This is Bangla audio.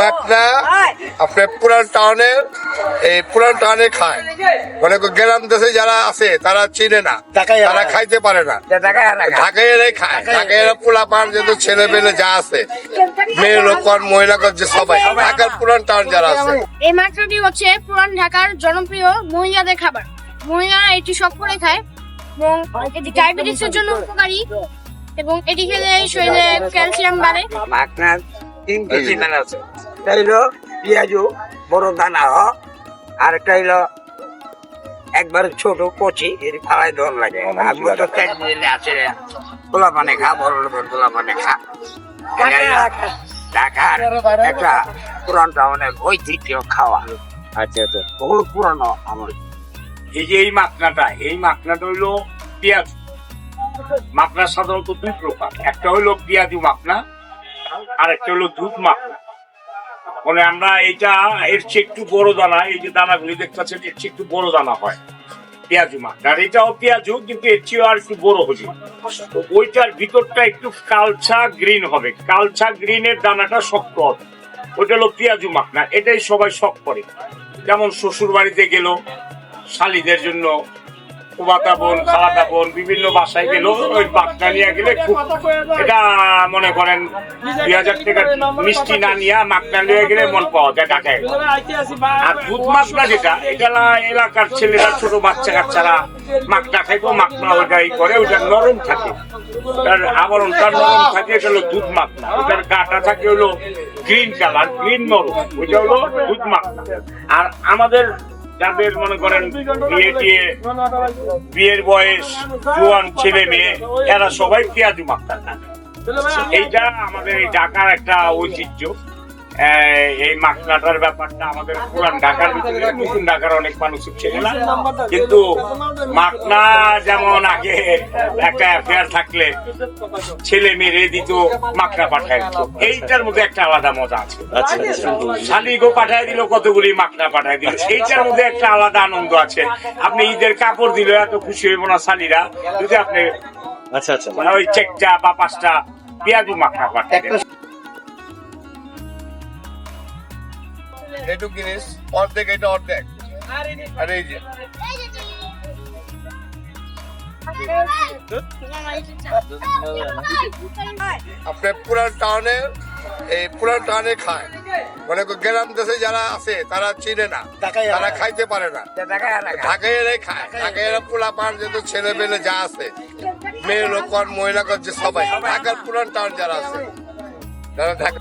মাছটা আপনার পুরান টাউনের এই পুরান টাউনে খায়। মানে গ্রাম দেশে যারা আছে তারা চিনে না। তারা খাইতে পারে না। ঢাকায় এরাই খায়। ঢাকায় এরা পোলা পান যেহেতু ছেলে পেলে যা আছে মেয়ে লোক মহিলা কর, যে সবাই। ঢাকার পুরান টাউন যারা আছে। এই মাত্রাটি হচ্ছে পুরান ঢাকার জনপ্রিয় মহিলাদের খাবার। মহিলারা এটি শখ করে খায় এবং এটি ডায়াবেটিসের জন্য উপকারী এবং এটি খেলে শরীরে ক্যালসিয়াম বাড়ে। মাখনার তিন কেজি মানে আছে। একটা হইল পেঁয়াজু বড় দানা হ। আর একটা হইল একবার ছোট কচি এর ফালাই দর লাগে। আমি তো চার দিলে আছে। পোলা পানে খা বড় পোলা পানে খা। হইল ঢাকার একটা পুরান টাউনের ঐতিহ্য খাওয়া। আচ্ছা আচ্ছা। বহু পুরানো আমার এই যে এই মাখনাটা এই মাখনাটা হইল পেঁয়াজ। মাখনা সাধারণত দুই প্রকার। একটা হইল পেঁয়াজু মাখনা আর একটা হলো দুধ মাখনা। মানে আমরা এটা এর চেয়ে একটু বড় দানা, এই যে দানাগুলি দেখতে পাচ্ছেন, এর চেয়ে একটু বড় দানা হয়, পেঁয়াজু মাখনা আর এটাও পেঁয়াজু, কিন্তু এর চেয়েও আর একটু বড় হবে তো ওইটার ভিতরটা একটু কালচা গ্রিন হবে। কালচা গ্রিনের দানাটা শক্ত হবে। ওইটা হলো পেঁয়াজু মাখনা এটাই সবাই শখ করে। যেমন শ্বশুর বাড়িতে গেল, শালিদের জন্য কুবাতা বোন খালাতা বোন, বিভিন্ন বাসায় গেল ওই বাগদা নিয়ে গেলে খুব এটা মনে করেন দুই হাজার টাকা মিষ্টি না নিয়ে মাকনা নিয়ে গেলে মন পাওয়া যায় ঢাকায়। আর দুধ মাকনা যেটা, এটা এলাকার ছেলেরা, ছোট বাচ্চা কাচ্চারা মাকনা খাইবো মাকনা ওইটাই করে, ওইটা নরম থাকে। তার আবরণটা নরম থাকে, এটা হলো দুধ মাকনা ওটার গাটা থাকে হলো গ্রিন কালার, গ্রিন নরম, ওইটা হলো দুধ মাকনা আর আমাদের যাদের মনে করেন বিয়ে বিয়ের বয়স, জোয়ান ছেলে মেয়ে, এরা সবাই পেঁয়াজু মাখতার এইটা আমাদের এই ঢাকার একটা ঐতিহ্য। এই মাখনাটার ব্যাপারটা আমাদের পুরান ঢাকার ভিতরে নতুন ঢাকার অনেক মানুষ চেনে না কিন্তু মাখনা যেমন আগে একটা অ্যাফেয়ার থাকলে ছেলে মেয়ে দিত মাখনা পাঠায় দিত। এইটার মধ্যে একটা আলাদা মজা আছে। আচ্ছা আচ্ছা শালিগো পাঠায় দিল কতগুলি মাখনা পাঠায় দিল। এইটার মধ্যে একটা আলাদা আনন্দ আছে। আপনি ঈদের কাপড় দিল এত খুশি হইব না শালিরা যদি আপনি আচ্ছা আচ্ছা। মানে ওই চেকটা বা পাঁচটা পেঁয়াজু মাখনা পাঠায় এটুক জিনিস অর্ধেক এটা অর্ধেক। আর এই যে। আপনার পুরান টাউনে এই পুরান টাউনে খায়। মানে গ্রাম দেশে যারা আছে তারা চিনে না। তারা খাইতে পারে না। ঢাকায় এরাই খায়। ঢাকায় এরা পোলা পান যেহেতু ছেলে পেলে যা আছে মেয়ে লোক মহিলা কর, যে সবাই। ঢাকার পুরান টাউন যারা আছে যারা ঢাকা